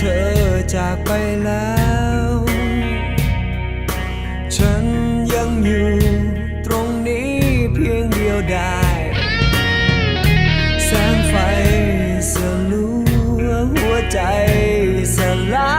เธอจากไปแล้ว ฉันยังอยู่ตรงนี้เพียงเดียวดายแสงไฟสลัวหัวใจสลาย